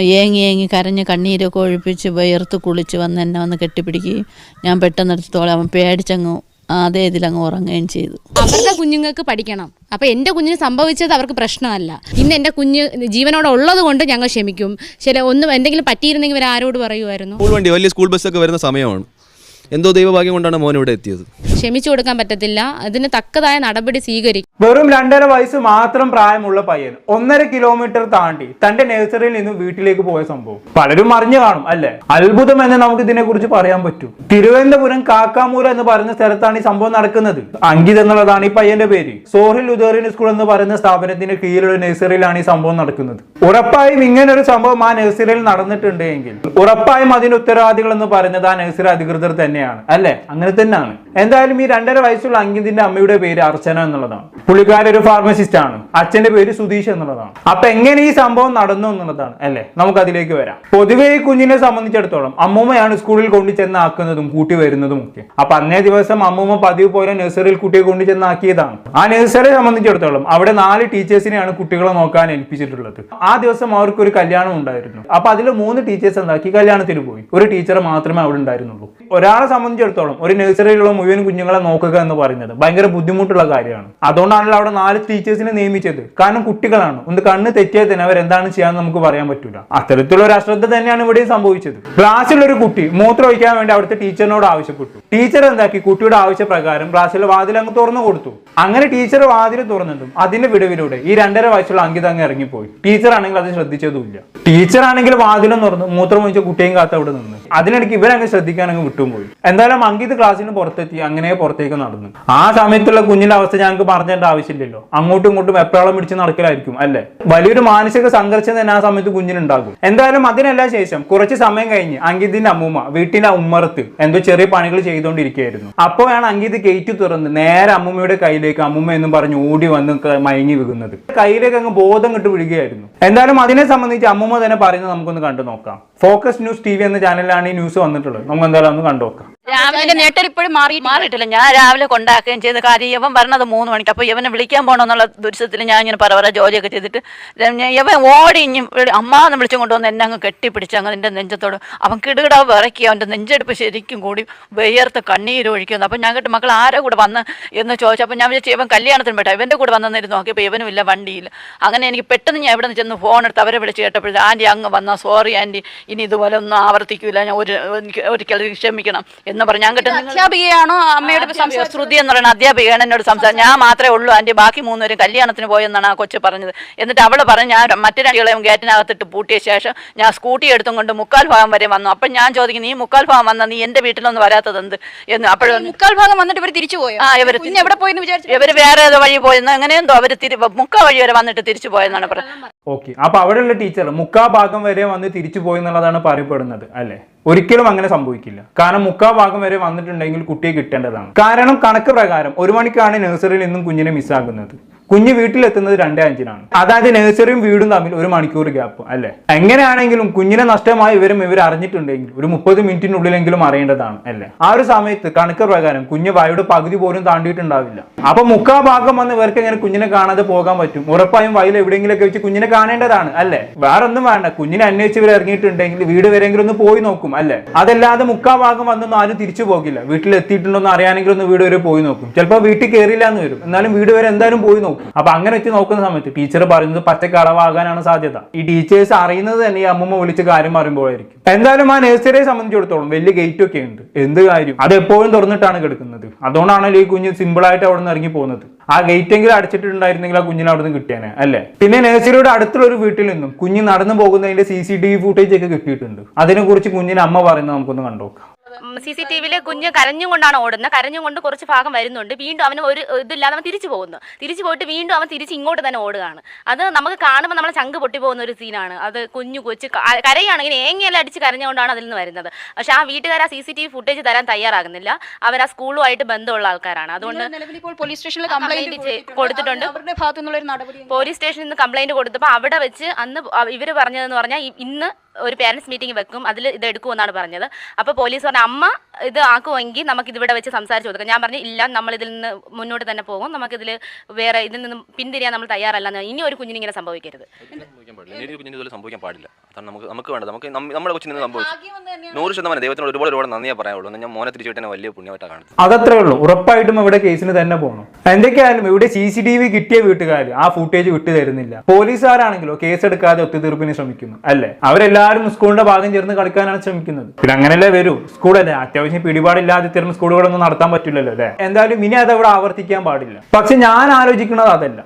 ഏങ്ങി ഏങ്ങി കരഞ്ഞ് കണ്ണീരൊക്കെ ഒഴിപ്പിച്ച് വിയർത്ത് കുളിച്ച് വന്ന് എന്നെ വന്ന് കെട്ടിപ്പിടിക്കുകയും ഞാൻ പെട്ടെന്ന് എടുത്തോളം. അവൻ പേടിച്ചങ്ങ് അതേ ഇതിലങ്ങ് ഉറങ്ങുകയും ചെയ്തു. അവരുടെ കുഞ്ഞുങ്ങൾക്ക് പഠിക്കണം. അപ്പൊ എന്റെ കുഞ്ഞിന് സംഭവിച്ചത് അവർക്ക് പ്രശ്നമല്ല. ഇന്ന് എന്റെ കുഞ്ഞ് ജീവനോടെ ഉള്ളത് കൊണ്ട് ഞങ്ങൾ ക്ഷമിക്കും. ചില ഒന്നും എന്തെങ്കിലും പറ്റിയിരുന്നെങ്കിൽ ഇവർ ആരോട് പറയുമായിരുന്നു? സ്കൂൾ വണ്ടി വലിയ സ്കൂൾ ബസ്സൊക്കെ വരുന്ന സമയമാണ്. എന്തോ ദൈവഭാഗ്യം കൊണ്ടാണ് മോൻ ഇവിടെ എത്തിയത്. ക്ഷമിച്ചു കൊടുക്കാൻ പറ്റത്തില്ല. അതിന് തക്കതായ നടപടി സ്വീകരിക്കും. വെറും രണ്ടര വയസ്സ് മാത്രം പ്രായമുള്ള പയ്യൻ ഒന്നര കിലോമീറ്റർ താണ്ടി തന്റെ നഴ്സറിയിൽ നിന്ന് വീട്ടിലേക്ക് പോയ സംഭവം. പലരും അറിഞ്ഞു കാണും അല്ലെ? അത്ഭുതം എന്ന് നമുക്ക് ഇതിനെ കുറിച്ച് പറയാൻ പറ്റൂ. തിരുവനന്തപുരം കാക്കാമൂല എന്ന് പറയുന്ന സ്ഥലത്താണ് ഈ സംഭവം നടക്കുന്നത്. അങ്കിത് എന്നുള്ളതാണ് ഈ പയ്യന്റെ പേര്. സോഹിൽ ഉദാറിൻ സ്കൂൾ എന്ന് പറയുന്ന സ്ഥാപനത്തിന്റെ കീഴിലുള്ള നഴ്സറിയിലാണ് ഈ സംഭവം നടക്കുന്നത്. ഉറപ്പായും ഇങ്ങനെ ഒരു സംഭവം ആ നഴ്സറിയിൽ നടന്നിട്ടുണ്ട് എങ്കിൽ ഉറപ്പായും അതിന്റെ ഉത്തരവാദികൾ എന്ന് പറയുന്നത് ആ നഴ്സറി അധികൃതർ തന്നെയാണ് അല്ലെ? അങ്ങനെ തന്നെയാണ്. എന്തായാലും ഈ രണ്ടര വയസ്സുള്ള അങ്കിതിന്റെ അമ്മയുടെ പേര് അർച്ചന എന്നുള്ളതാണ്. പുള്ളിക്കാരൻ ഒരു ഫാർമസിസ്റ്റ് ആണ്. അച്ഛന്റെ പേര് സുധീഷ് എന്നുള്ളതാണ്. അപ്പൊ എങ്ങനെ ഈ സംഭവം നടന്നു എന്നുള്ളതാണ് അല്ലെ? നമുക്ക് അതിലേക്ക് വരാം. പൊതുവെ ഈ കുഞ്ഞിനെ സംബന്ധിച്ചിടത്തോളം അമ്മൂമ്മയാണ് സ്കൂളിൽ കൊണ്ടു ചെന്നാക്കുന്നതും കൂട്ടി വരുന്നതും ഒക്കെ. അപ്പൊ അന്നേ ദിവസം അമ്മൂമ്മ പതിവ് പോലെ നഴ്സറിയിൽ കുട്ടിയെ കൊണ്ടു ചെന്നാക്കിയതാണ്. ആ നഴ്സറിയെ സംബന്ധിച്ചിടത്തോളം അവിടെ നാല് ടീച്ചേഴ്സിനെയാണ് കുട്ടികളെ നോക്കാൻ ഏൽപ്പിച്ചിട്ടുള്ളത്. ആ ദിവസം അവർക്ക് ഒരു കല്യാണം ഉണ്ടായിരുന്നു. അപ്പൊ അതിൽ മൂന്ന് ടീച്ചേഴ്സ് എന്താക്കി? കല്യാണത്തിന് പോയി. ഒരു ടീച്ചർ മാത്രമേ അവിടെ ഉണ്ടായിരുന്നുള്ളൂ. ഒരാളെ സംബന്ധിച്ചിടത്തോളം ഒരു നഴ്സറിയിലുള്ള മുഴുവൻ കുഞ്ഞുങ്ങളെ നോക്കുക എന്ന് പറയുന്നത് ഭയങ്കര ബുദ്ധിമുട്ടുള്ള കാര്യമാണ്. അതുകൊണ്ടാണല്ലോ അവിടെ നാല് ടീച്ചേഴ്സിനെ നിയമിച്ചത്. കാരണം കുട്ടികളാണ്. ഒന്ന് കണ്ണ് തെറ്റിയാൽ തന്നെ അവരെന്താണ് ചെയ്യാന്ന് നമുക്ക് പറയാൻ പറ്റില്ല അത്തരത്തിലുള്ള ഒരു അശ്രദ്ധ തന്നെയാണ് ഇവിടെയും സംഭവിച്ചത്. ക്ലാസ്സിലൊരു കുട്ടി മൂത്രം ഒഴിക്കാൻ വേണ്ടി അവിടുത്തെ ടീച്ചറിനോട് ആവശ്യപ്പെട്ടു. ടീച്ചർ എന്താക്കി? കുട്ടിയുടെ ആവശ്യപ്രകാരം ക്ലാസ്സിലെ വാതിൽ അങ്ങ് തുറന്നു കൊടുത്തു. അങ്ങനെ ടീച്ചർ വാതിൽ തുറന്നതും അതിന്റെ വിടവിലൂടെ ഈ രണ്ടര വയസ്സുള്ള അങ്കിത അങ്ങ് ഇറങ്ങിപ്പോയി. ടീച്ചർ ആണെങ്കിൽ അത് ശ്രദ്ധിച്ചതുമില്ല. ടീച്ചർ ആണെങ്കിൽ വാതിലും തുറന്നു മൂത്രം ഒഴിച്ച കുട്ടിയും കാത്ത അവിടെ നിന്ന്. അതിനിടയ്ക്ക് ഇവരങ്ങ് ശ്രദ്ധിക്കാൻ അങ്ങ് വിട്ടും. പോയി എന്തായാലും അങ്കിത് ക്ലാസ്സിന് പുറത്തെത്തി അങ്ങനെ പുറത്തേക്ക് നടന്നു. ആ സമയത്തുള്ള കുഞ്ഞിന്റെ അവസ്ഥ ഞങ്ങൾക്ക് പറഞ്ഞേണ്ട ആവശ്യമില്ലല്ലോ. അങ്ങോട്ടും ഇങ്ങോട്ടും എപ്പോഴും പിടിച്ച് നടക്കലായിരിക്കും അല്ലെ? വലിയൊരു മാനസിക സംഘർഷം തന്നെ ആ സമയത്ത് കുഞ്ഞിനുണ്ടാകും. എന്തായാലും അതിനെല്ലാം ശേഷം കുറച്ച് സമയം കഴിഞ്ഞ് അങ്കിതിന്റെ അമ്മൂമ്മ വീട്ടിന്റെ ഉമ്മറത്ത് എന്തോ ചെറിയ പണികൾ ചെയ്തുകൊണ്ടിരിക്കുകയായിരുന്നു. അപ്പോഴാണ് അങ്കിത് ഗേറ്റ് തുറന്ന് നേരെ അമ്മൂമ്മയുടെ കയ്യിലേക്ക് അമ്മൂമ്മ എന്നും പറഞ്ഞ് ഓടി വന്ന് മയങ്ങി വീകുന്നത് കയ്യിലേക്ക് അങ്ങ് ബോധം കിട്ട് വിടുകയായിരുന്നു എന്തായാലും അതിനെ സംബന്ധിച്ച് അമ്മൂമ്മ തന്നെ പറയുന്നത് നമുക്കൊന്ന് കണ്ടു നോക്കാം. ഫോക്കസ് ന്യൂസ് ടി എന്ന ചാനലിലാണ് ഈ ന്യൂസ് വന്നിട്ടുള്ളത്. നമുക്ക് എന്തായാലും ഒന്ന് കണ്ടു നോക്കാം രാവിലെ നേട്ടർ ഇപ്പോഴും മാറി മാറിയിട്ടില്ല. ഞാൻ രാവിലെ കൊണ്ടാക്കുകയും ചെയ്ത് കാര്യം ഇവൻ പറഞ്ഞത് മൂന്ന് മണിക്ക്. അപ്പോൾ ഇവനെ വിളിക്കാൻ പോകണമെന്നുള്ള ദുരിതത്തിൽ ഞാൻ ഇങ്ങനെ പറ പറ ജോലിയൊക്കെ ചെയ്തിട്ട് ഇവൻ ഓടി അമ്മ അമ്മാന്ന് വിളിച്ചും കൊണ്ടുവന്ന് എന്നെ അങ്ങ് കെട്ടിപ്പിടിച്ച് അങ്ങ് എന്റെ നെഞ്ചത്തോട് അവൻ കിടുകിടാവ് വിറയ്ക്കുക അവന്റെ നെഞ്ചെടുപ്പ് ശരിക്കും കൂടി വെയർത്ത് കണ്ണീര് ഒഴിക്കുന്നു. അപ്പം ഞാൻ കേട്ട് മക്കൾ ആരെ കൂടെ വന്ന്? എന്ന് ചോദിച്ചപ്പോൾ ഞാൻ വിചാരിച്ചു ഇവൻ കല്യാണത്തിന് പെട്ട ഇവന്റെ കൂടെ വന്നെന്നിരുന്ന് നോക്കിയപ്പോൾ ഇവനും ഇല്ല വണ്ടിയില്ല. അങ്ങനെ എനിക്ക് പെട്ടെന്ന് ഞാൻ നിന്ന് ചെന്ന് ഫോൺ എടുത്ത് അവരെ വിളിച്ച് കേട്ടപ്പോൾ ആന്റി അങ്ങ് വന്നാ സോറി ആന്റി ഇനി ഇതുപോലെ ഒന്നും ആവർത്തിക്കില്ല ഞാൻ ഒരു ഒരിക്കലും ഒരിക്കൽ ക്ഷമിക്കണം. എന്ന് പറഞ്ഞാൽ ഞാൻ അധ്യാപികയാണോ അമ്മയോട് ശ്രുതി എന്ന് പറയുന്ന അധ്യാപികയാണ് എന്നോട് സംസാരിച്ചു ഞാൻ മാത്രമേ ഉള്ളൂ. ആന്റി ബാക്കി മൂന്നുപേരും കല്യാണത്തിന് പോയെന്നാണ് ആ കൊച്ചു പറഞ്ഞത്. എന്നിട്ട് അവൾ പറഞ്ഞു ഞാൻ മറ്റു രണ്ടികളെയും ഗേറ്റിനകത്തിട്ട് പൂട്ടിയ ശേഷം ഞാൻ സ്കൂട്ടി എടുത്തും കൊണ്ട് മുക്കാൽ ഭാഗം വരെ വന്നു. അപ്പം ഞാൻ ചോദിക്കും നീ മുക്കാൽ ഭാഗം വന്ന നീ എന്റെ വീട്ടിലൊന്നും വരാത്തത് എന്ത്? എന്ന് അപ്പോഴും മുക്കാൽ ഭാഗം വന്നിട്ട് ഇവർ തിരിച്ചു പോയോ? ആ ഇവർ എവിടെ പോയി ഇവർ ഇവർ വേറെ ഏതോ വഴി പോയെന്ന് എങ്ങനെയെന്തോ അവർ തിരി മുക്കാൽ വഴി വരെ വന്നിട്ട് തിരിച്ചു പോയെന്നാണ് പറഞ്ഞത്. ഓക്കെ. അപ്പൊ അവിടെയുള്ള ടീച്ചർ മുക്കാ ഭാഗം വരെ വന്ന് തിരിച്ചു പോയെന്നുള്ളതാണ് പറയപ്പെടുന്നത് അല്ലെ? ഒരിക്കലും അങ്ങനെ സംഭവിക്കില്ല. കാരണം മുക്കാ ഭാഗം വരെ വന്നിട്ടുണ്ടെങ്കിൽ കുട്ടിയെ കിട്ടേണ്ടതാണ്. കാരണം കണക്ക് പ്രകാരം ഒരു മണിക്കാണ് നഴ്സറിയിൽ നിന്നും കുഞ്ഞിനെ മിസ്സാകുന്നത് കുഞ്ഞ് വീട്ടിലെത്തുന്നത് രണ്ടേ അഞ്ചിനാണ്. അതായത് നഴ്സറിയും വീടും തമ്മിൽ ഒരു മണിക്കൂർ ഗ്യാപ്പ് അല്ലെ? എങ്ങനെയാണെങ്കിലും കുഞ്ഞിനെ നഷ്ടമായ വിവരം ഇവർ അറിഞ്ഞിട്ടുണ്ടെങ്കിൽ ഒരു മുപ്പത് മിനിറ്റിനുള്ളിലെങ്കിലും അറിയേണ്ടതാണ് അല്ലെ? ആ ഒരു സമയത്ത് കണക്ക് പ്രകാരം കുഞ്ഞ് വായുടെ പകുതി പോലും താണ്ടിയിട്ടുണ്ടാവില്ല. അപ്പൊ മുക്കാ ഭാഗം വന്ന് ഇവർക്ക് എങ്ങനെ കുഞ്ഞിനെ കാണാതെ പോകാൻ പറ്റും. ഉറപ്പായും വയൽ എവിടെയെങ്കിലൊക്കെ വെച്ച് കുഞ്ഞിനെ കാണേണ്ടതാണ് അല്ലെ? വേറെ ഒന്നും വേണ്ട. കുഞ്ഞിനെ അന്വേഷിച്ച് ഇവർ ഇറങ്ങിയിട്ടുണ്ടെങ്കിൽ വീട് വരെയെങ്കിലും ഒന്ന് പോയി നോക്കും അല്ലെ? അതല്ലാതെ മുക്കാ ഭാഗം വന്നൊന്നും ആരും തിരിച്ചു പോകില്ല. വീട്ടിൽ എത്തിയിട്ടുണ്ടോ എന്ന് അറിയാനെങ്കിലും ഒന്ന് വീട് വരെ പോയി നോക്കും. ചിലപ്പോൾ വീട്ടിൽ കയറിയില്ല എന്ന് വരും. എന്നാലും വീട് വരെ എന്തായാലും പോയി നോക്കും. അപ്പൊ അങ്ങനെ എത്തി നോക്കുന്ന സമയത്ത് ടീച്ചർ പറയുന്നത് പച്ചക്കടവാകാനാണ് സാധ്യത. ഈ ടീച്ചേഴ്സ് അറിയുന്നത് തന്നെ ഈ അമ്മമ്മ വിളിച്ച് കാര്യം പറയുമ്പോഴായിരിക്കും. എന്തായാലും ആ നേഴ്സറിയെ സംബന്ധിച്ചിടത്തോളം വലിയ ഗേറ്റ് ഒക്കെ ഉണ്ട്. എന്ത് കാര്യം? അത് എപ്പോഴും തുറന്നിട്ടാണ് കിടക്കുന്നത്. അതുകൊണ്ടാണല്ലോ ഈ കുഞ്ഞ് സിമ്പിൾ ആയിട്ട് അവിടെ നിന്ന് ഇറങ്ങി പോകുന്നത്. ആ ഗേറ്റ് എങ്കിലും അടച്ചിട്ടുണ്ടായിരുന്നെങ്കിൽ ആ കുഞ്ഞിനെ അവിടെ നിന്ന് കിട്ടിയാനെ അല്ലേ? പിന്നെ നേഴ്സറിയുടെ അടുത്തുള്ള ഒരു വീട്ടിൽ നിന്നും കുഞ്ഞ് നടന്നു പോകുന്നതിന്റെ C C T V footage ഒക്കെ കിട്ടിയിട്ടുണ്ട്. അതിനെ കുറിച്ച് കുഞ്ഞിന് അമ്മ പറയുന്നത് നമുക്കൊന്ന് കണ്ടുനോക്കാം. സി സി ടി വിയിൽ കുഞ്ഞ് കരഞ്ഞുകൊണ്ടാണ് ഓടുന്നത്. കരഞ്ഞുകൊണ്ട് കുറച്ച് ഭാഗം വരുന്നുണ്ട്. വീണ്ടും അവന് ഒരു ഇതില്ലാതെ അവൻ തിരിച്ചു പോകുന്നു. തിരിച്ചു പോയിട്ട് വീണ്ടും അവൻ തിരിച്ച് ഇങ്ങോട്ട് തന്നെ ഓടുകയാണ്. അത് നമുക്ക് കാണുമ്പോൾ നമ്മളെ ചങ്ക് പൊട്ടി പോകുന്ന ഒരു സീനാണ്. അത് കുഞ്ഞു കൊച്ചു കരയാണെങ്കിൽ ഏങ്ങിയെല്ലാം അടിച്ച് കരഞ്ഞുകൊണ്ടാണ് അതിൽ നിന്ന് വരുന്നത്. പക്ഷെ ആ വീട്ടുകാർ ആ C C T V footage തരാൻ തയ്യാറാകുന്നില്ല. അവർ ആ സ്കൂളുമായിട്ട് ബന്ധമുള്ള ആൾക്കാരാണ്. അതുകൊണ്ട് പോലീസ് സ്റ്റേഷനിൽ കംപ്ലൈന്റ് കൊടുത്തിട്ടുണ്ട്. പോലീസ് സ്റ്റേഷനിൽ നിന്ന് കംപ്ലൈന്റ് കൊടുത്തപ്പോൾ അവിടെ വെച്ച് അന്ന് ഇവർ പറഞ്ഞതെന്ന് പറഞ്ഞാൽ ഇന്ന് ഒരു പേരൻസ് മീറ്റിംഗ് വെക്കും. അതിൽ ഇത് എടുക്കുമെന്നാണ് പറഞ്ഞത്. അപ്പോൾ പോലീസ് പറഞ്ഞ അമ്മ ഇത് ആക്കുമെങ്കിൽ നമുക്ക് ഇതിവിടെ വെച്ച് സംസാരിച്ച് കൊടുക്കാം. ഞാൻ പറഞ്ഞു ഇല്ല നമ്മൾ ഇതിൽ നിന്ന് മുന്നോട്ട് തന്നെ പോകും. നമുക്കിതിൽ വേറെ ഇതിൽ നിന്ന് പിന്തിരിയാൻ നമ്മൾ തയ്യാറല്ല ഇനി ഒരു കുഞ്ഞിന് ഇങ്ങനെ സംഭവിക്കരുത്. സംഭവിക്കാൻ പാടില്ല. ഇനി ഒരു ഇതുപോലെ സംഭവിക്കാൻ പാടില്ല. അതാണ് നമുക്ക് നമുക്ക് വേണ്ടത്. നമുക്ക് നമ്മ- നമ്മുടെ കൊച്ചിന് സംഭവിച്ചു. നൂറ് ശതമാനം ദൈവത്തിനോട് ഒരുപാട് ഒരുപാട് നന്ദിയേ പറയാനുള്ളൂ. ഞാൻ മോനെ തിരിച്ചു വലിയ പുണ്യമായിട്ടാണ് കാണുന്നത്. അതത്രേ ഉള്ളൂ ഉറപ്പായിട്ടും ഇവിടെ കേസിന് തന്നെ പോകണം എന്തൊക്കെയായാലും ഇവിടെ സി സി ടി വി കിട്ടിയ വീട്ടുകാർ ആ ഫുട്ടേജ് വിട്ടു തരുന്നില്ല. പോലീസുകാരാണെങ്കിലോ കേസെടുക്കാതെ ഒത്തുതീർപ്പിന് ശ്രമിക്കുന്നു. അല്ലേ? അവരെല്ലാവരും സ്കൂളിന്റെ ഭാഗം ചേർന്ന് കളിക്കാനാണ് ശ്രമിക്കുന്നത്. പിന്നെ അങ്ങനെയല്ലേ വരൂ? സ്കൂളല്ലേ? അത്യാവശ്യം പിടിപാടില്ലാതെ ഇത്തരം സ്കൂളുകളൊന്നും നടത്താൻ പറ്റില്ലല്ലോ അല്ലേ? എന്തായാലും ഇനി അത് അവിടെ ആവർത്തിക്കാൻ പാടില്ല. പക്ഷെ ഞാൻ ആലോചിക്കുന്നത് അതല്ല.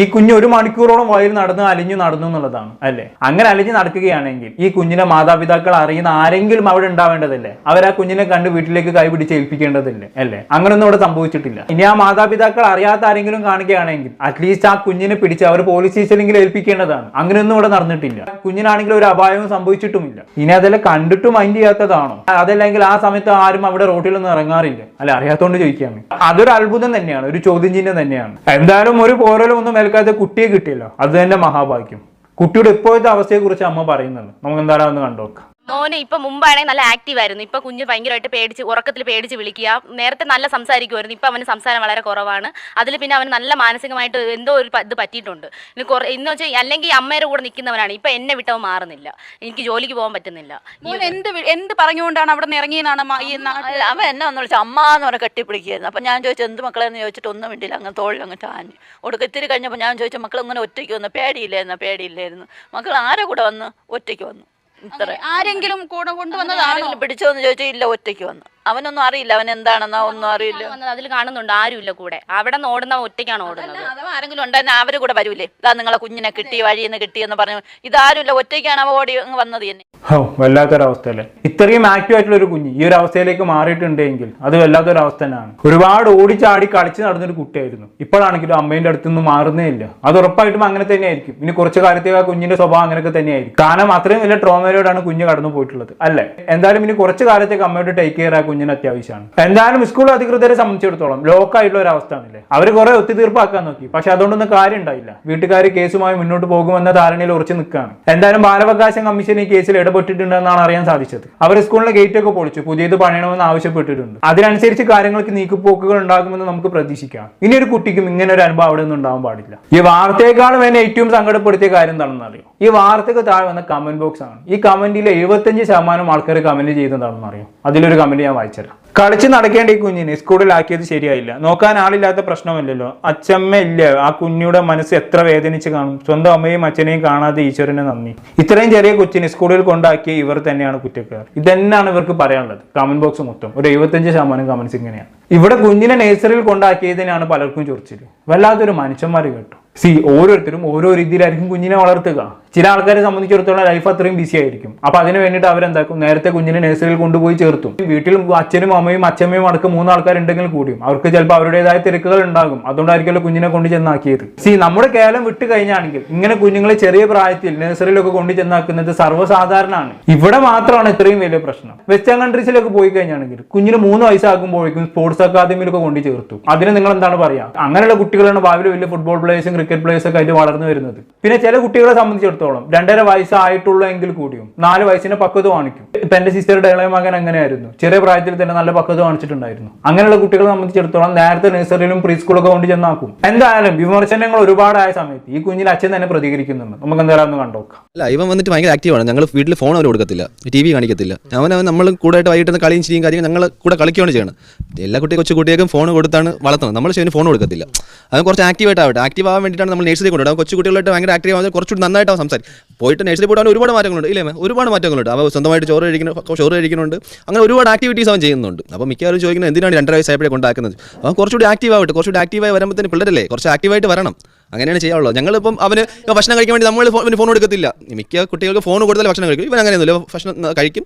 ഈ കുഞ്ഞ് ഒരു മണിക്കൂറോളം വയൽ നടന്ന് അലിഞ്ഞു നടന്നു എന്നുള്ളതാണ് അല്ലേ? അങ്ങനെ അലിഞ്ഞു നടക്കുകയാണെങ്കിൽ ഈ കുഞ്ഞിനെ മാതാപിതാക്കൾ അറിയുന്ന ആരെങ്കിലും അവിടെ ഉണ്ടാവേണ്ടതല്ലേ? അവർ ആ കുഞ്ഞിനെ കണ്ട് വീട്ടിലേക്ക് കൈപിടിച്ച് ഏൽപ്പിക്കേണ്ടതല്ലേ അല്ലേ? അങ്ങനെയൊന്നും അവിടെ സംഭവിച്ചിട്ടില്ല. ഇനി ആ മാതാപിതാക്കൾ അറിയാത്ത ആരെങ്കിലും കാണുകയാണെങ്കിൽ അറ്റ്ലീസ്റ്റ് ആ കുഞ്ഞിനെ പിടിച്ച് അവർ പോലീസ് സ്റ്റേഷനിലെങ്കിലും ഏൽപ്പിക്കേണ്ടതാണ്. അങ്ങനെയൊന്നും ഇവിടെ നടന്നിട്ടില്ല. കുഞ്ഞിനാണെങ്കിൽ ഒരു അപായവും സംഭവിച്ചിട്ടുമില്ല. ഇനി അതെല്ലാം കണ്ടിട്ടും മൈൻഡ് ചെയ്യാത്തതാണോ? അതല്ലെങ്കിൽ ആ സമയത്ത് ആരും അവിടെ റോട്ടിലൊന്നും ഇറങ്ങാറില്ല? അല്ല അറിയാത്തോണ്ട് ചോദിക്കുകയാണ് അതൊരു അത്ഭുതം തന്നെയാണ് ഒരു ചോദ്യം ചിഹ്നം തന്നെയാണ്. എന്തായാലും ഒരു പോരലും ഒന്നും ഏൽക്കാതെ കുട്ടിയെ കിട്ടിയല്ലോ. അത് തന്നെ മഹാഭാഗ്യം. കുട്ടിയുടെ ഇപ്പോഴത്തെ അവസ്ഥയെക്കുറിച്ച് അമ്മ പറയുന്നുണ്ട്. നമുക്ക് എന്തായാലും ഒന്ന് കണ്ടോക്കാം മോന് ഇപ്പൊ മുമ്പാണെങ്കിൽ നല്ല ആക്റ്റീവ് ആയിരുന്നു. ഇപ്പൊ കുഞ്ഞ് ഭയങ്കരമായിട്ട് പേടിച്ച് ഉറക്കത്തിൽ പേടിച്ച് വിളിക്കുക. നേരത്തെ നല്ല സംസാരിക്കുമായിരുന്നു. ഇപ്പൊ അവന് സംസാരം വളരെ കുറവാണ്. അതിൽ പിന്നെ അവന് നല്ല മാനസികമായിട്ട് എന്തോ ഒരു ഇത് പറ്റിയിട്ടുണ്ട്. ഇനി കുറെ ഇന്ന് വെച്ചാൽ അല്ലെങ്കിൽ അമ്മയുടെ കൂടെ നിൽക്കുന്നവനാണ്. ഇപ്പൊ എന്നെ വിട്ടവൻ മാറുന്നില്ല. എനിക്ക് ജോലിക്ക് പോകാൻ പറ്റുന്നില്ല. മോൻ എന്ത് വി- എന്ത് പറഞ്ഞുകൊണ്ടാണ് അവിടെ നിന്ന് ഇറങ്ങിയെന്നാണ് മ- ഈ നാ- അല്ല, അവൻ എന്നെ ഒന്ന് വിളിച്ചു അമ്മ എന്ന് പറഞ്ഞ കെട്ടിപ്പിടിക്കുകയായിരുന്നു അപ്പം ഞാൻ ചോദിച്ചു എന്ത് മക്കളെ? എന്ന് ചോദിച്ചിട്ട് ഒന്നും വേണ്ടിയില്ല അങ്ങ് തോളിൽ അങ്ങ് ചാഞ്ഞു. ഒടുക്ക ഇത്തിരി കഴിഞ്ഞപ്പോൾ ഞാൻ ചോദിച്ചു മക്കൾ ഇങ്ങനെ ഒറ്റയ്ക്ക് വന്നു? പേടിയില്ലായിരുന്നു പേടിയില്ലായിരുന്നു. മക്കൾ ആരെ കൂടെ വന്ന്? ഒറ്റയ്ക്ക് വന്നു. ഇത്ര. ആരെങ്കിലും കൂടെ കൊണ്ടുവന്നതാണോ പിടിച്ചോന്ന് പിടിച്ചോ എന്ന് ചോദിച്ചാൽ ഇല്ല ഒറ്റയ്ക്ക് വന്നു. അവനൊന്നും അറിയില്ല അവൻ എന്താണെന്നോ ഒന്നും അറിയില്ല. വന്നത് അതിൽ കാണുന്നുണ്ട് ആരുമില്ല കൂടെ. അവിടെ നിന്ന് ഓടുന്ന ഒറ്റയ്ക്കാണ് ഓടുന്നത്? അഥവാ ആരെങ്കിലും ഉണ്ടായിരുന്ന അവർ കൂടെ വരൂലേ. ഇതാ നിങ്ങളെ കുഞ്ഞിനെ കിട്ടി വഴിയെന്ന് നിന്ന് കിട്ടി എന്ന് പറഞ്ഞു. ഇതാരുമില്ല ഒറ്റയ്ക്കാണ് അവ ഓടി അങ്ങ് വന്നത് തന്നെ ഓ വല്ലാത്തൊരു അവസ്ഥയല്ലേ ഇത്രയും ആക്റ്റീവ് ആയിട്ടുള്ള ഒരു കുഞ്ഞ് ഈ ഒരു അവസ്ഥയിലേക്ക് മാറിയിട്ടുണ്ടെങ്കിൽ അത് വല്ലാത്തൊരവസ്ഥ തന്നെയാണ്. ഒരുപാട് ഓടിച്ചാടി കളിച്ച് നടന്നൊരു കുട്ടിയായിരുന്നു. ഇപ്പോഴാണെങ്കിലും അമ്മേന്റെ അടുത്തൊന്നും നിന്ന് മാറുന്നേ ഇല്ല. അത് ഉറപ്പായിട്ടും അങ്ങനെ തന്നെയായിരിക്കും. ഇനി കുറച്ച് കാലത്തേക്ക് ആ കുഞ്ഞിന്റെ സ്വഭാവം അങ്ങനെയൊക്കെ തന്നെയായിരിക്കും. കാരണം അത്രയും വലിയ ട്രോമയിലൂടെയാണ് കുഞ്ഞ് കടന്നു പോയിട്ടുള്ളത്. അല്ലേ? എന്തായാലും ഇനി കുറച്ച് കാലത്തേക്ക് അമ്മയോട് ടേക്ക് കെയർ ആ കുഞ്ഞിന് അത്യാവശ്യമാണ്. എന്തായാലും സ്കൂൾ അധികൃതരെ സംബന്ധിച്ചിടത്തോളം ലോക്കായിട്ടുള്ള ഒരു അവസ്ഥയാണല്ലേ അവർ കുറെ ഒത്തുതീർപ്പാക്കാൻ നോക്കി. പക്ഷെ അതുകൊണ്ടൊന്നും കാര്യം ഉണ്ടായില്ല. വീട്ടുകാർ കേസുമായി മുന്നോട്ട് പോകുമെന്ന ധാരണയിൽ ഉറച്ചു നിൽക്കുകയാണ്. എന്തായാലും ബാലാവകാശ കമ്മീഷൻ ഈ കേസിൽ ഇടപെട്ടിട്ടുണ്ടെന്നാണ് അറിയാൻ സാധിച്ചത്. അവർ സ്കൂളിലെ ഗേറ്റ് ഒക്കെ പൊളിച്ചു. പുതിയത് പണിയണമെന്ന് ആവശ്യപ്പെട്ടിട്ടുണ്ട്. അതിനനുസരിച്ച് കാര്യങ്ങൾക്ക് നീക്കുപോക്കുകൾ ഉണ്ടാകുമെന്ന് നമുക്ക് പ്രതീക്ഷിക്കാം. ഇനി ഒരു കുട്ടിക്കും ഇങ്ങനെ ഒരു അനുഭവം അവിടെ ഒന്നും ഉണ്ടാവാൻ പാടില്ല. ഈ വാർത്തയെക്കാളും എന്നെ ഏറ്റവും സങ്കടപ്പെടുത്തിയ കാര്യം എന്താണെന്ന് അറിയോ? ഈ വാർത്തക്ക് താഴെ വന്ന കമന്റ് ബോക്സ് ആണ്. ഈ കമന്റിൽ എഴുപത്തഞ്ച് ശതമാനം ആൾക്കാർ കമന്റ് ചെയ്തതാണെന്ന് അറിയാം? അതിലൊരു കമന്റ് ഞാൻ വായിച്ചുതരാം കളിച്ച് നടക്കേണ്ട ഈ കുഞ്ഞിനെ സ്കൂളിലാക്കിയത് ശരിയായില്ല. നോക്കാൻ ആളില്ലാത്ത പ്രശ്നമല്ലല്ലോ. അച്ഛമ്മ ഇല്ല ആ കുഞ്ഞിയുടെ മനസ്സ് എത്ര വേദനിച്ച് കാണും. സ്വന്തം അമ്മയും അച്ഛനെയും കാണാതെ ഈശ്വരനെ നന്ദി. ഇത്രയും ചെറിയ കൊച്ചിനെ സ്കൂളിൽ കൊണ്ടാക്കിയ ഇവർ തന്നെയാണ് കുറ്റക്കാർ. ഇതന്നെയാണ് ഇവർക്ക് പറയാനുള്ളത്. കമന്റ് ബോക്സ് മൊത്തം. ഒരു എഴുപത്തഞ്ച് ശതമാനം കമന്റ്സ് ഇങ്ങനെയാണ്. ഇവിടെ കുഞ്ഞിനെ നേഴ്സറിയിൽ കൊണ്ടാക്കിയതിനാണ് പലർക്കും ചൊറിച്ചിൽ. വല്ലാത്തൊരു മനുഷ്യന്മാർ കേട്ടോ. സി ഓരോരുത്തരും ഓരോ രീതിയിലായിരിക്കും കുഞ്ഞിനെ വളർത്തുക. ചില ആൾക്കാരെ സംബന്ധിച്ചിടത്തോളം ലൈഫ് അത്രയും ബിസി ആയിരിക്കും. അപ്പൊ അതിന് വേണ്ടിയിട്ട് അവരെന്താക്കും? നേരത്തെ കുഞ്ഞിനെ നഴ്സറിയിൽ കൊണ്ടുപോയി ചേർത്തും. വീട്ടിൽ അച്ഛനും അമ്മയും അച്ഛമ്മയും അടക്കം മൂന്ന് ആൾക്കാരുണ്ടെങ്കിൽ കൂടിയും. അവർക്ക് ചിലപ്പോൾ അവരുടേതായ തിരക്കുകൾ ഉണ്ടാകും. അതുകൊണ്ടായിരിക്കുമല്ലോ കുഞ്ഞിനെ കൊണ്ട് ചെന്നാക്കിയത്. സി നമ്മുടെ കേരളം വിട്ട് കഴിഞ്ഞാണെങ്കിൽ ഇങ്ങനെ കുഞ്ഞുങ്ങളെ ചെറിയ പ്രായത്തിൽ നഴ്സറിയിലൊക്കെ കൊണ്ട് ചെന്നാക്കുന്നത് സർവസാധാരണമാണ്. ഇവിടെ മാത്രമാണ് ഇത്രയും വലിയ പ്രശ്നം. വെസ്റ്റേൺ കൺട്രീസിലൊക്കെ പോയി കഴിഞ്ഞാണെങ്കിൽ കുഞ്ഞിന് മൂന്ന് വയസ്സാകുമ്പോഴേക്കും സ്പോർട്സ് അക്കാദമിയിലൊക്കെ കൊണ്ട് ചേർത്തു. അതിന് നിങ്ങൾ എന്താണ് പറയാ? അങ്ങനെയുള്ള കുട്ടികളാണ് ഭാവിയിൽ വലിയ ഫുട്ബോൾ പ്ലേയേഴ്സും ക്രിക്കറ്റ് പ്ലേയേഴ്സൊക്കെ ആയിട്ട് വളർന്നു വരുന്നത്. പിന്നെ ചില കുട്ടികളെ സംബന്ധിച്ചിടത്തോളം രണ്ടര വയസ്സായിട്ടുള്ള എങ്കിൽ കൂടിയും. നാല് വയസ്സിന് പക്വത കാണിക്കും. ഇപ്പൊ എന്റെ സിസ്റ്ററുടെ ഇളയ മകൻ അങ്ങനെയായിരുന്നു ചെറിയ പ്രായത്തിൽ തന്നെ നല്ല പക്വത കാണിച്ചിട്ടുണ്ടായിരുന്നു. അങ്ങനെയുള്ള കുട്ടികളെ സംബന്ധിച്ചിടത്തോളം നേരത്തെ നഴ്സറിയിലും പ്രീ സ്കൂളൊക്കെ കൊണ്ട് ചെന്നാക്കും. എന്തായാലും വിമർശനങ്ങൾ ഒരുപാടായ സമയത്ത് ഈ കുഞ്ഞിൽ അച്ഛൻ തന്നെ പ്രതികരിക്കുന്നുണ്ട്. നമുക്ക് എന്തായാലും ഒന്ന് കണ്ടോക്കാം. അല്ല ഇവൻ വന്നിട്ട് ഭയങ്കര ആക്റ്റീവാണ് ഞങ്ങൾ വീട്ടിൽ ഫോൺ അവർ കൊടുക്കത്തില്ല. ടി വി കാണിക്കത്തില്ല. അവൻ അവൻ നമ്മൾ കൂടായിട്ട് വൈകിട്ട് കളിയും ചെയ്യും കാര്യങ്ങൾ ഞങ്ങൾ കൂടെ കളിക്കുകയാണ് ചെയ്യണം എല്ലാ കുട്ടി കൊച്ചു കുട്ടികൾക്കും ഫോൺ കൊടുത്താണ് വളർത്തുന്നത്. നമ്മൾ ശരി ഫോൺ കൊടുക്കത്തില്ല. അവൻ കുറച്ച് ആക്റ്റീവായിട്ട് ആവട്ടെ ആക്റ്റീവ് ആവാൻ വേണ്ടിയിട്ടാണ് നമ്മൾ നഴ്സറി കൊണ്ടുപോകും കൊച്ചു കുട്ടികളായിട്ട് ഭയങ്കര ആക്റ്റീവ് ആവുന്നത് കുറച്ചുകൂടി നന്നായിട്ട് അവൻ സംസാരിക്കും. പോയിട്ട് നഴ്സറി പോയിട്ട് ഒരുപാട് മാറ്റങ്ങളുണ്ട്. ഇല്ലേ? ഒരുപാട് മാറ്റങ്ങളുണ്ട്. അവൻ സ്വന്തമായിട്ട് ചോറ് കഴിക്കുന്ന ചോറ് കഴിക്കുന്നുണ്ട്. അങ്ങനെ ഒരുപാട് ആക്ടിവിറ്റീസ് അവൻ ചെയ്യുന്നുണ്ട്. അപ്പോൾ മിക്കവാറും ചോദിക്കുന്നത് എന്തിനാണ് രണ്ടര വയസ്സായപ്പോഴേ കൊണ്ടാക്കുന്നത്? അവൻ കുറച്ചുകൂടി ആക്റ്റീവ് ആവട്ടെ. കുറച്ചുകൂടി ആക്റ്റീവായി വരുമ്പോഴത്തേന് പിള്ളേരല്ലേ? കുറച്ച് ആക്റ്റീവായിട്ട് വരണം. അങ്ങനെയാണ് ചെയ്യാനുള്ളത്. ഞങ്ങളിപ്പം അവന് ഭക്ഷണം കഴിക്കാൻ വേണ്ടി നമ്മൾ ഫോൺ ഫോൺ കൊടുക്കത്തില്ല. മിക്ക കുട്ടികൾക്ക് ഫോൺ കൊടുത്താൽ ഭക്ഷണം കഴിക്കും. ഇവൻ അങ്ങനെയൊന്നുമില്ല. ഭക്ഷണം കഴിക്കും.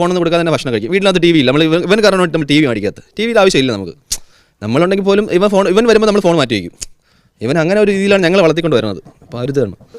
ഫോണൊന്നും കൊടുക്കാതെ തന്നെ ഭക്ഷണം കഴിക്കും. വീട്ടിനകത്ത് ടി വി ഇല്ല. നമ്മൾ ഇവൻ കാരണം നമ്മൾ ടി വി മേടിക്കാത്ത ടി വിയിൽ ആവശ്യമില്ല നമുക്ക്. നമ്മളുണ്ടെങ്കിൽ പോലും ഇവൻ ഫോൺ ഇവൻ വരുമ്പോൾ നമ്മൾ ഫോൺ മാറ്റി വയ്ക്കും. ഇവൻ അങ്ങനെ ഒരു രീതിയിലാണ് ഞങ്ങൾ വളർത്തിക്കൊണ്ട് വരുന്നത്. അപ്പോൾ ഒരു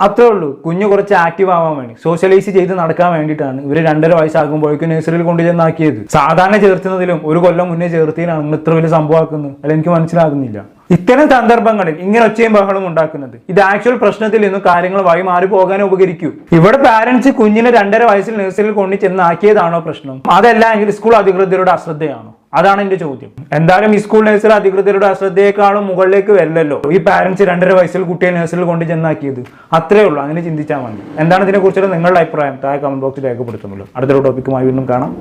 അത്രേ ഉള്ളൂ. കുഞ്ഞു കുറച്ച് ആക്റ്റീവ് ആവാൻ വേണ്ടി. സോഷ്യലൈസ് ചെയ്ത് നടക്കാൻ വേണ്ടിയിട്ടാണ്. ഇവർ രണ്ടര വയസ്സാകുമ്പോഴേക്കും നഴ്സറിയിൽ കൊണ്ട് ചെന്നാക്കിയത് സാധാരണ ചേർത്തുന്നതിലും ഒരു കൊല്ലം മുന്നേ ചേർത്തിയിലാണ് നിങ്ങൾ ഇത്ര വലിയ സംഭവമാക്കുന്നത് അല്ല എനിക്ക് മനസ്സിലാകുന്നില്ല. ഇത്തരം സന്ദർഭങ്ങളിൽ ഇങ്ങനെ ഒച്ചയും ബഹളം ഉണ്ടാക്കുന്നത്. ഇത് ആക്ച്വൽ പ്രശ്നത്തിൽ നിന്നും കാര്യങ്ങൾ വഴി മാറി പോകാൻ ഉപകരിക്കൂ. ഇവിടെ പാരന്റ്സ് കുഞ്ഞിനെ രണ്ടര വയസ്സിൽ നഴ്സറിയിൽ കൊണ്ടു ചെന്നാക്കിയതാണോ പ്രശ്നം? അതല്ല എങ്കിൽ സ്കൂൾ അധികൃതരുടെ അശ്രദ്ധയാണോ? അതാണ് എന്റെ ചോദ്യം. എന്തായാലും ഈ സ്കൂൾ നഴ്സറി അധികൃതരുടെ അശ്രദ്ധയെക്കാളും മുകളിലേക്ക് വരില്ലല്ലോ ഈ പാരന്റ്സ് രണ്ടര വയസ്സിൽ കുട്ടിയെ നഴ്സറിയിൽ കൊണ്ട് ചെന്നാക്കിയത് അത്രേ ഉള്ളൂ. അങ്ങനെ ചിന്തിച്ചാൽ മതി. എന്താണ് ഇതിനെക്കുറിച്ചുള്ള നിങ്ങളുടെ അഭിപ്രായം? താഴെ കമന്റ് ബോക്സിൽ രേഖപ്പെടുത്തുന്നുള്ളൂ അടുത്തൊരു ടോപ്പിക്കുമായി വീണ്ടും കാണാം.